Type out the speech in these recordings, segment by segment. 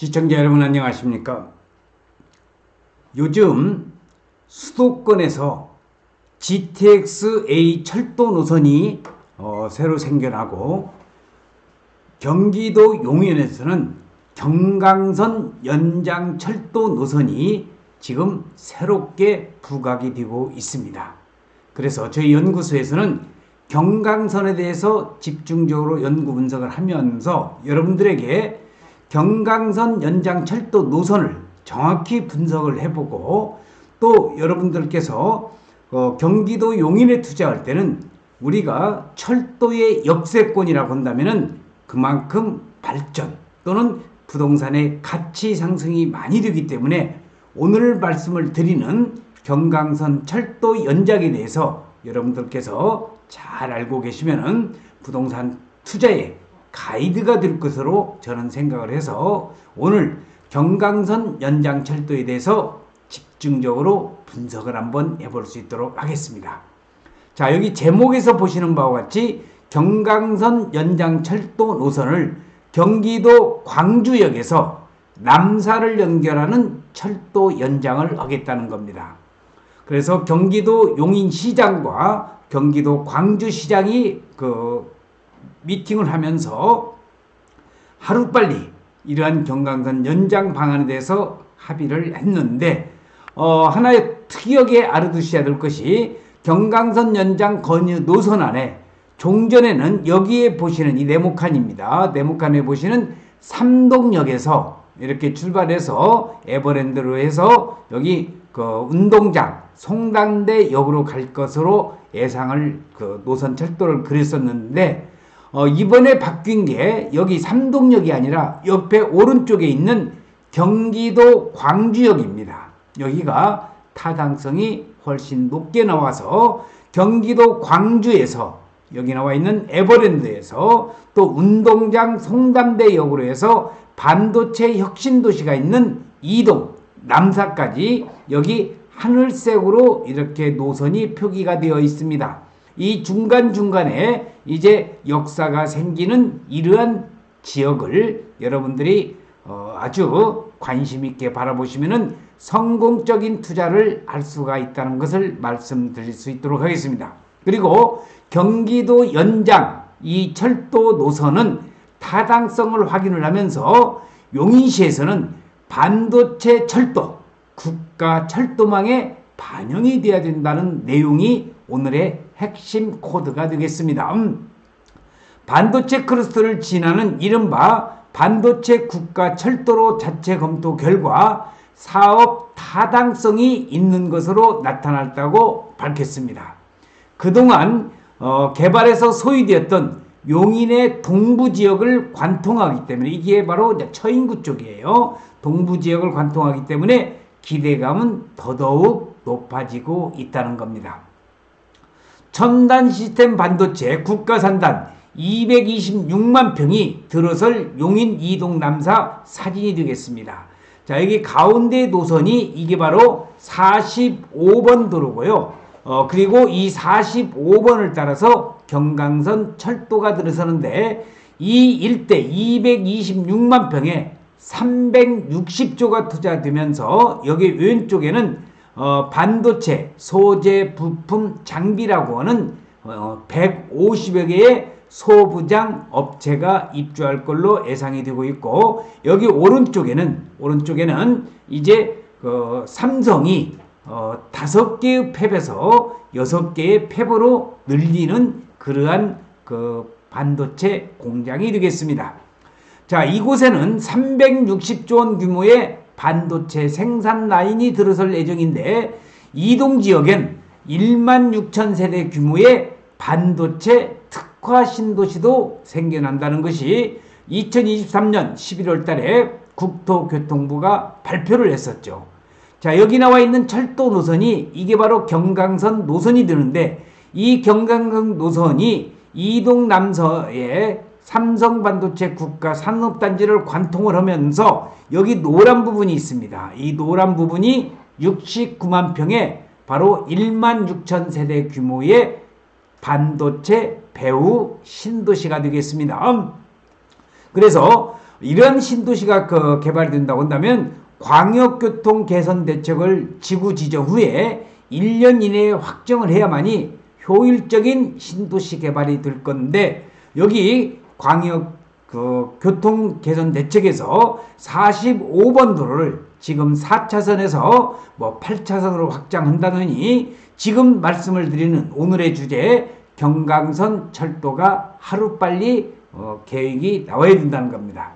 시청자 여러분 안녕하십니까? 요즘 수도권에서 GTX-A 철도 노선이 어, 새로 생겨나고 경기도 용인에서는 경강선 연장 철도 노선이 지금 새롭게 부각이 되고 있습니다. 그래서 저희 연구소에서는 경강선에 대해서 집중적으로 연구 분석을 하면서 여러분들에게 경강선 연장 철도 노선을 정확히 분석을 해보고 또 여러분들께서 어, 경기도 용인에 투자할 때는 우리가 철도의 역세권이라고 한다면은 그만큼 발전 또는 부동산의 가치 상승이 많이 되기 때문에 오늘 말씀을 드리는 경강선 철도 연장에 대해서 여러분들께서 잘 알고 계시면은 부동산 투자에 가이드가 될 것으로 저는 생각을 해서 오늘 경강선 연장 철도에 대해서 집중적으로 분석을 한번 해볼 수 있도록 하겠습니다. 자, 여기 제목에서 보시는 바와 같이 경강선 연장 철도 노선을 경기도 광주역에서 남사를 연결하는 철도 연장을 하겠다는 겁니다. 그래서 경기도 용인시장과 경기도 광주시장이 그 미팅을 하면서 하루빨리 이러한 경강선 연장 방안에 대해서 합의를 했는데 어, 하나의 특이하게 알아두셔야 될 것이 경강선 연장 건유 노선 안에 종전에는 여기에 보시는 이 네모칸입니다. 네모칸에 보시는 삼동역에서 이렇게 출발해서 에버랜드로 해서 여기 그 운동장 송당대역으로 갈 것으로 예상을 그 노선 철도를 그렸었는데 어, 이번에 바뀐 게 여기 삼동역이 아니라 옆에 오른쪽에 있는 경기도 광주역입니다. 여기가 타당성이 훨씬 높게 나와서 경기도 광주에서 여기 나와 있는 에버랜드에서 또 운동장 송담대역으로 해서 반도체 혁신도시가 있는 이동 남사까지 여기 하늘색으로 이렇게 노선이 표기가 되어 있습니다. 이 중간중간에 이제 역사가 생기는 이러한 지역을 여러분들이 어 아주 관심 있게 바라보시면은 성공적인 투자를 할 수가 있다는 것을 말씀드릴 수 있도록 하겠습니다. 그리고 경기도 연장 이 철도 노선은 타당성을 확인을 하면서 용인시에서는 반도체 철도 국가 철도망에 반영이 되어야 된다는 내용이 오늘의 핵심 코드가 되겠습니다. 음. 반도체 클러스터를 지나는 이른바 반도체 국가 철도로 자체 검토 결과 사업 타당성이 있는 것으로 나타났다고 밝혔습니다. 그동안 어, 개발에서 소유되었던 용인의 동부 지역을 관통하기 때문에 이게 바로 처인구 쪽이에요. 동부 지역을 관통하기 때문에 기대감은 더더욱 높아지고 있다는 겁니다. 첨단 시스템 반도체 국가산단 226만 평이 들어설 용인 이동 남사 사진이 되겠습니다. 자, 여기 가운데 노선이 이게 바로 45번 도로고요. 어, 그리고 이 45번을 따라서 경강선 철도가 들어서는데 이 일대 226만 평에 360조가 투자되면서 여기 왼쪽에는 어, 반도체, 소재, 부품, 장비라고 하는 어, 150여 개의 소부장 업체가 입주할 걸로 예상이 되고 있고 여기 오른쪽에는 오른쪽에는 이제 그 삼성이 어, 다섯 개의 팹에서 여섯 개의 팹으로 늘리는 그러한 그 반도체 공장이 되겠습니다. 자, 이곳에는 360조 원 규모의 반도체 생산 라인이 들어설 예정인데 이동 지역엔 1만 6천 세대 규모의 반도체 특화 신도시도 생겨난다는 것이 2023년 11월 달에 국토교통부가 발표를 했었죠. 자, 여기 나와 있는 철도 노선이 이게 바로 경강선 노선이 되는데 이 경강선 노선이 이동 남서에 삼성 반도체 국가 산업단지를 관통을 하면서 여기 노란 부분이 있습니다. 이 노란 부분이 69만 평에 바로 1만 6천 세대 규모의 반도체 배후 신도시가 되겠습니다. 그래서 이런 신도시가 그 개발된다고 한다면 광역교통 개선 대책을 지구 지정 후에 1년 이내에 확정을 해야만이 효율적인 신도시 개발이 될 건데 여기 광역 그 교통 개선 대책에서 45번 도로를 지금 4차선에서 뭐 8차선으로 확장한다느니 지금 말씀을 드리는 오늘의 주제 경강선 철도가 하루빨리 어, 계획이 나와야 된다는 겁니다.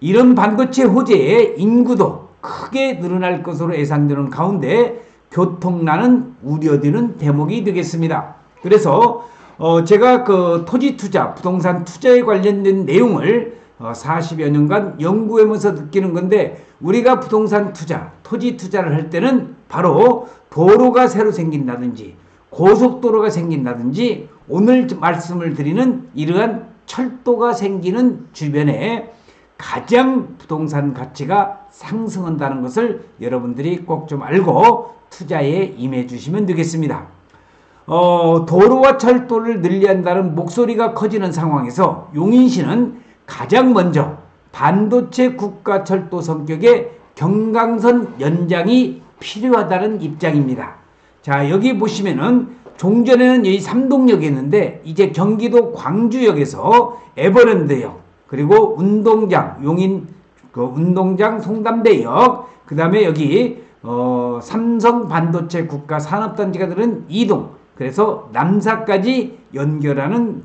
이런 반도체 호재에 인구도 크게 늘어날 것으로 예상되는 가운데 교통난은 우려되는 대목이 되겠습니다. 그래서 어 제가 그 토지 투자, 부동산 투자에 관련된 내용을 어 40여 년간 연구하면서 느끼는 건데 우리가 부동산 투자, 토지 투자를 할 때는 바로 도로가 새로 생긴다든지 고속도로가 생긴다든지 오늘 말씀을 드리는 이러한 철도가 생기는 주변에 가장 부동산 가치가 상승한다는 것을 여러분들이 꼭 좀 알고 투자에 임해 주시면 되겠습니다. 어, 도로와 철도를 늘려한다는 목소리가 커지는 상황에서 용인시는 가장 먼저 반도체 국가 철도 성격의 경강선 연장이 필요하다는 입장입니다. 자, 여기 보시면은 종전에는 여기 삼동역이 있는데 이제 경기도 광주역에서 에버랜드역 그리고 운동장 용인 그 운동장 송담대역 그 다음에 여기 어, 삼성 반도체 국가 산업단지가 들은 이동 그래서 남사까지 연결하는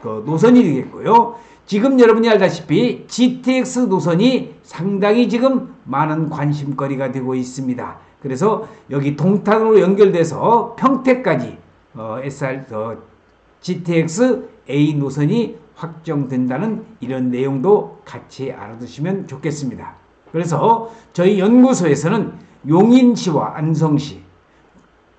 그 노선이 되겠고요. 지금 여러분이 알다시피 GTX 노선이 상당히 지금 많은 관심거리가 되고 있습니다. 그래서 여기 동탄으로 연결돼서 평택까지 어, SR 어, GTX A 노선이 확정된다는 이런 내용도 같이 알아두시면 좋겠습니다. 그래서 저희 연구소에서는 용인시와 안성시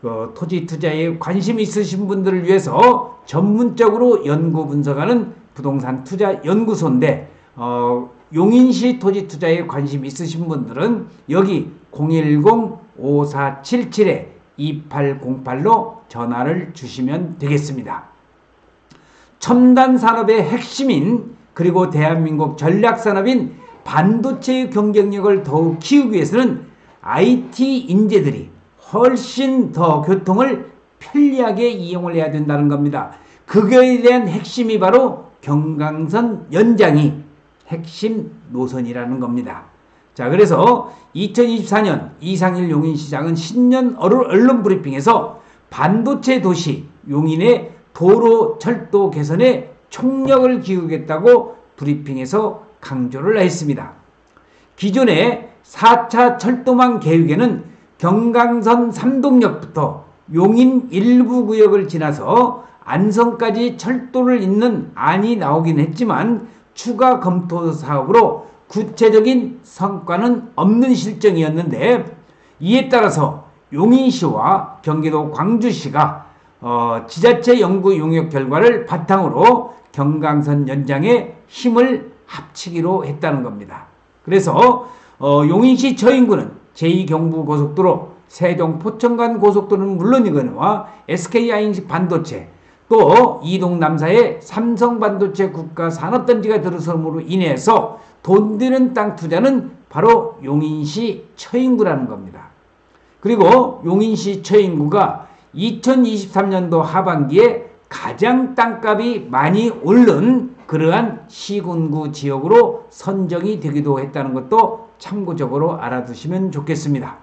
그 토지 투자에 관심 있으신 분들을 위해서 전문적으로 연구 분석하는 부동산 투자 연구소인데 어, 용인시 토지 투자에 관심 있으신 분들은 여기 010-5477-2808로 전화를 주시면 되겠습니다. 첨단 산업의 핵심인 그리고 대한민국 전략 산업인 반도체의 경쟁력을 더욱 키우기 위해서는 IT 인재들이 훨씬 더 교통을 편리하게 이용을 해야 된다는 겁니다. 그거에 대한 핵심이 바로 경강선 연장이 핵심 노선이라는 겁니다. 자, 그래서 2024년 이상일 용인 시장은 신년 언론 브리핑에서 반도체 도시 용인의 도로 철도 개선에 총력을 기울겠다고 브리핑에서 강조를 했습니다. 기존의 4차 철도망 계획에는 경강선 삼동역부터 용인 일부 구역을 지나서 안성까지 철도를 잇는 안이 나오긴 했지만 추가 검토 사업으로 구체적인 성과는 없는 실정이었는데 이에 따라서 용인시와 경기도 광주시가 어, 지자체 연구 용역 결과를 바탕으로 경강선 연장에 힘을 합치기로 했다는 겁니다. 그래서 어, 용인시 저인구는 제2경부고속도로, 세종 포천간 고속도로는 물론이거니와 SK하이닉스 반도체, 또 이동 남사의 삼성 반도체 국가 산업 단지가 들어섬으로 인해서 돈 드는 땅 투자는 바로 용인시 처인구라는 겁니다. 그리고 용인시 처인구가 2023년도 하반기에 가장 땅값이 많이 오른 그러한 시군구 지역으로 선정이 되기도 했다는 것도 참고적으로 알아두시면 좋겠습니다.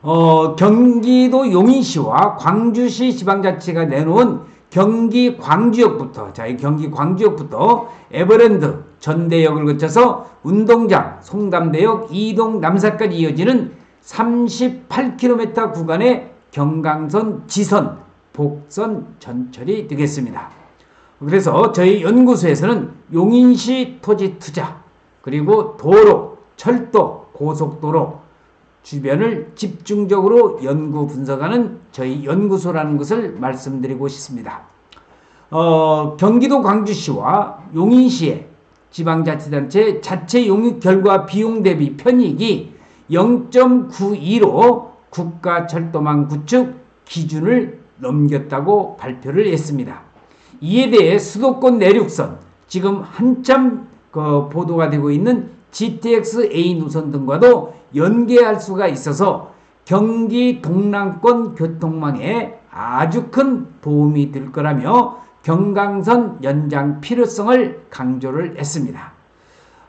어, 경기도 용인시와 광주시 지방자치가 내놓은 경기 광주역부터 자, 이 경기 광주역부터 에버랜드 전대역을 거쳐서 운동장 송담대역 이동 남사까지 이어지는 38km 구간의 경강선 지선 복선 전철이 되겠습니다. 그래서 저희 연구소에서는 용인시 토지 투자 그리고 도로, 철도, 고속도로 주변을 집중적으로 연구 분석하는 저희 연구소라는 것을 말씀드리고 싶습니다. 어, 경기도 광주시와 용인시의 지방자치단체 자체 용역 결과 비용 대비 편익이 0.92로 국가철도망 구축 기준을 넘겼다고 발표를 했습니다. 이에 대해 수도권 내륙선 지금 한참 그그 보도가 되고 있는 GTX A 노선 등과도 연계할 수가 있어서 경기 동남권 교통망에 아주 큰 도움이 될 거라며 경강선 연장 필요성을 강조를 했습니다.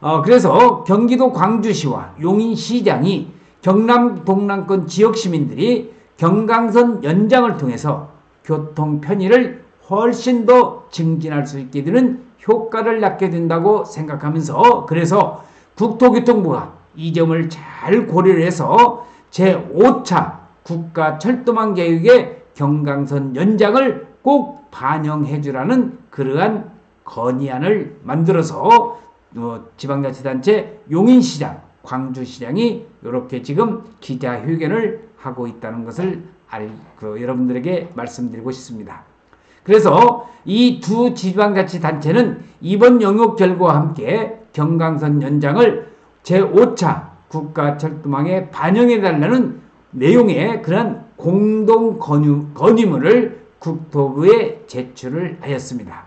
어, 그래서 경기도 광주시와 용인시장이 경남 동남권 지역 시민들이 경강선 연장을 통해서 교통 편의를 훨씬 더 증진할 수 있게 되는 효과를 낳게 된다고 생각하면서 그래서 국토교통부가 이 점을 잘 고려를 해서 제5차 국가 철도망 계획의 경강선 연장을 꼭 반영해 주라는 그러한 건의안을 만들어서 어, 지방자치단체 용인시장, 광주시장이 이렇게 지금 기자회견을 하고 있다는 것을 알, 그, 여러분들에게 말씀드리고 싶습니다. 그래서 이 두 지방자치단체는 이번 영역 결과와 함께 경강선 연장을 제5차 국가철도망에 반영해달라는 내용의 그런 공동 건의, 건의문을 국토부에 제출을 하였습니다.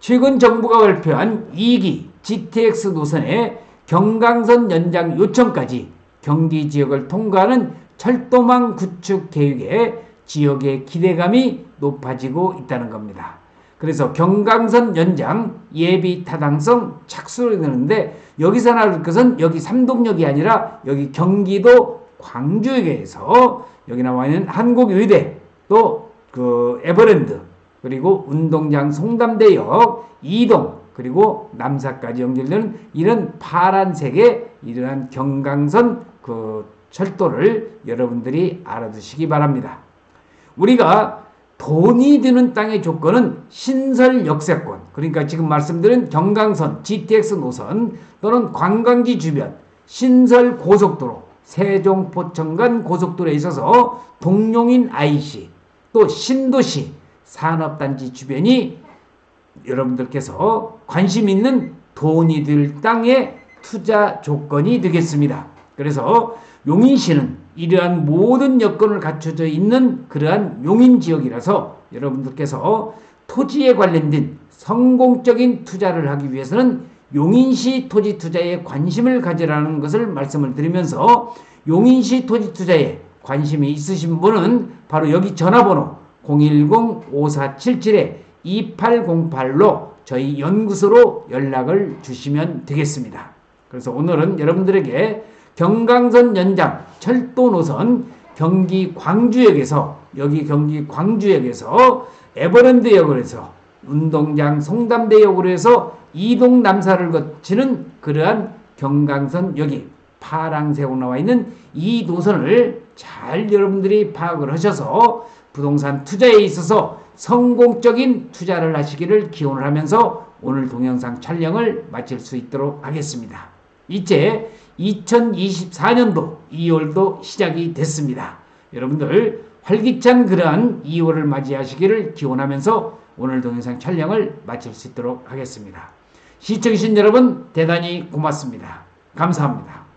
최근 정부가 발표한 2기 GTX 노선의 경강선 연장 요청까지 경기 지역을 통과하는 철도망 구축 계획에 지역의 기대감이 높아지고 있다는 겁니다. 그래서 경강선 연장 예비 타당성 착수를 되는데 여기서 나올 것은 여기 삼동역이 아니라 여기 경기도 광주역에서 여기 나와 있는 한국의대 또 그 에버랜드 그리고 운동장 송담대역 이동 그리고 남사까지 연결되는 이런 파란색의 이러한 경강선 그 철도를 여러분들이 알아두시기 바랍니다. 우리가 돈이 드는 땅의 조건은 신설 역세권, 그러니까 지금 말씀드린 경강선, GTX 노선 또는 관광지 주변, 신설 고속도로, 세종포천간 고속도로에 있어서 동용인 IC, 또 신도시, 산업단지 주변이 여러분들께서 관심 있는 돈이 들 땅의 투자 조건이 되겠습니다. 그래서 용인시는 이러한 모든 여건을 갖춰져 있는 그러한 용인 지역이라서 여러분들께서 토지에 관련된 성공적인 투자를 하기 위해서는 용인시 토지 투자에 관심을 가지라는 것을 말씀을 드리면서 용인시 토지 투자에 관심이 있으신 분은 바로 여기 전화번호 010-5477-2808로 저희 연구소로 연락을 주시면 되겠습니다. 그래서 오늘은 여러분들에게 경강선 연장 철도 노선 경기 광주역에서 여기 경기 광주역에서 에버랜드역으로 해서 운동장 송담대역으로 해서 이동 남사를 거치는 그러한 경강선 여기 파랑색으로 나와 있는 이 노선을 잘 여러분들이 파악을 하셔서 부동산 투자에 있어서 성공적인 투자를 하시기를 기원을 하면서 오늘 동영상 촬영을 마칠 수 있도록 하겠습니다. 이제 2024년도 2월도 시작이 됐습니다. 여러분들 활기찬 그러한 2월을 맞이하시기를 기원하면서 오늘 동영상 촬영을 마칠 수 있도록 하겠습니다. 시청해주신 여러분 대단히 고맙습니다. 감사합니다.